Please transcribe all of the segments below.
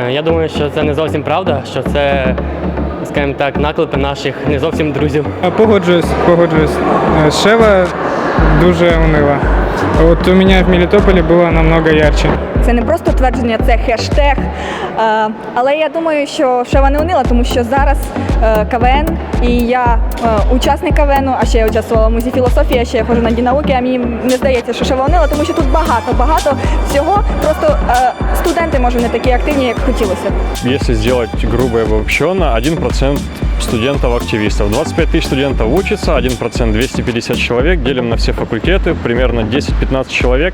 Е, Я думаю, що це не зовсім правда, що це, скажімо так, наклепи наших не зовсім друзів. А, Погоджуюсь, погоджуюсь. Е, Шева дуже унила. От у мене в Мелітополі було намного ярче. Це не просто твердження, це хештег. Е, Але я думаю, що Шева не унила, тому що зараз е, КВН і я е, учасник КВНу, а ще я участвувала в музеї філософії, а ще я ходжу на дінауки, а мені не здається, що Шева унила, тому що тут багато, багато всього. Просто е, студенти, може, не такі активні, як хотілося. Если сделать грубо и обобщенно, 1% студентов-активистов. 25 тысяч студентов учатся, 1% 250 человек, делим на все факультеты, примерно 10-15 человек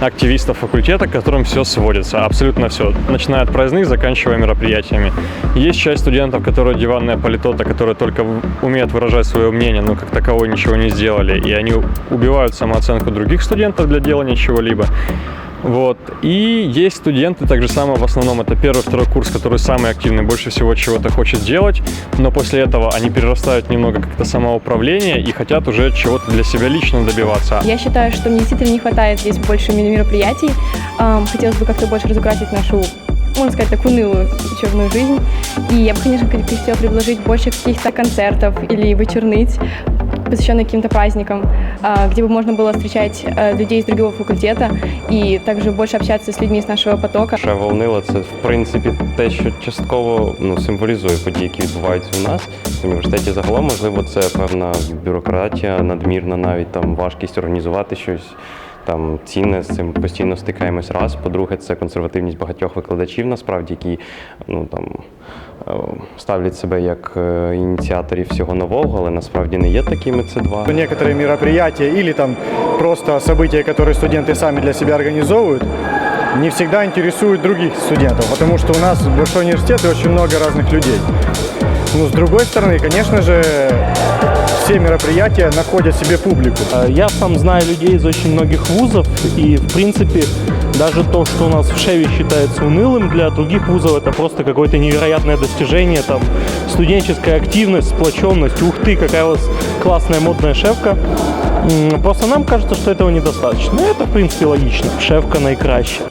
активистов факультета, к которым все сводится, абсолютно все, начиная от проездных, заканчивая мероприятиями. Есть часть студентов, которые диванная политота, которые только умеют выражать свое мнение, но как таковой ничего не сделали, и они убивают самооценку других студентов для делания чего-либо. Вот. И есть студенты, так же самое в основном это первый, второй курс, который самый активный, больше всего чего-то хочет сделать, но после этого они перерастают немного как-то самоуправление и хотят уже чего-то для себя лично добиваться. Я считаю, что мне действительно не хватает здесь больше мероприятий. Хотелось бы как-то больше разукрасить нашу, можно сказать, так унылую учебную жизнь. И я бы, конечно, хотела предложить больше каких-то концертов или вечерниц, посвященных каким-то праздникам, а, где бы можно было встречать э, людей из другого факультета и также больше общаться с людьми из нашего потока. Ще волнило це в принципі те, що частково ну, символізує події, які відбуваються у нас в університеті. Загалом, можливо, це певна бюрократія, надмірна, навіть там важкість організувати щось. Там ціни з цим постійно стикаємось раз. По-друге, це консервативність багатьох викладачів, насправді, які ну там е, ставлять себе як е, ініціаторів всього нового, але насправді не є такими. Це два. Некоторые мероприятия или там просто события, которые студенты сами для себя организовывают, не всегда интересуют других студентов, потому что у нас большой университет и очень много разных людей. Ну, с другой стороны, конечно же, все мероприятия находят себе публику. Э, Я сам знаю людей из очень многих вузов, и, в принципе, даже то, что у нас в Шеве считается унылым, для других вузов это просто какое-то невероятное достижение, там, студенческая активность, сплоченность, ух ты, какая у вас классная модная шевка. Просто нам кажется, что этого недостаточно. Это, в принципе, логично. Шевка найкраще.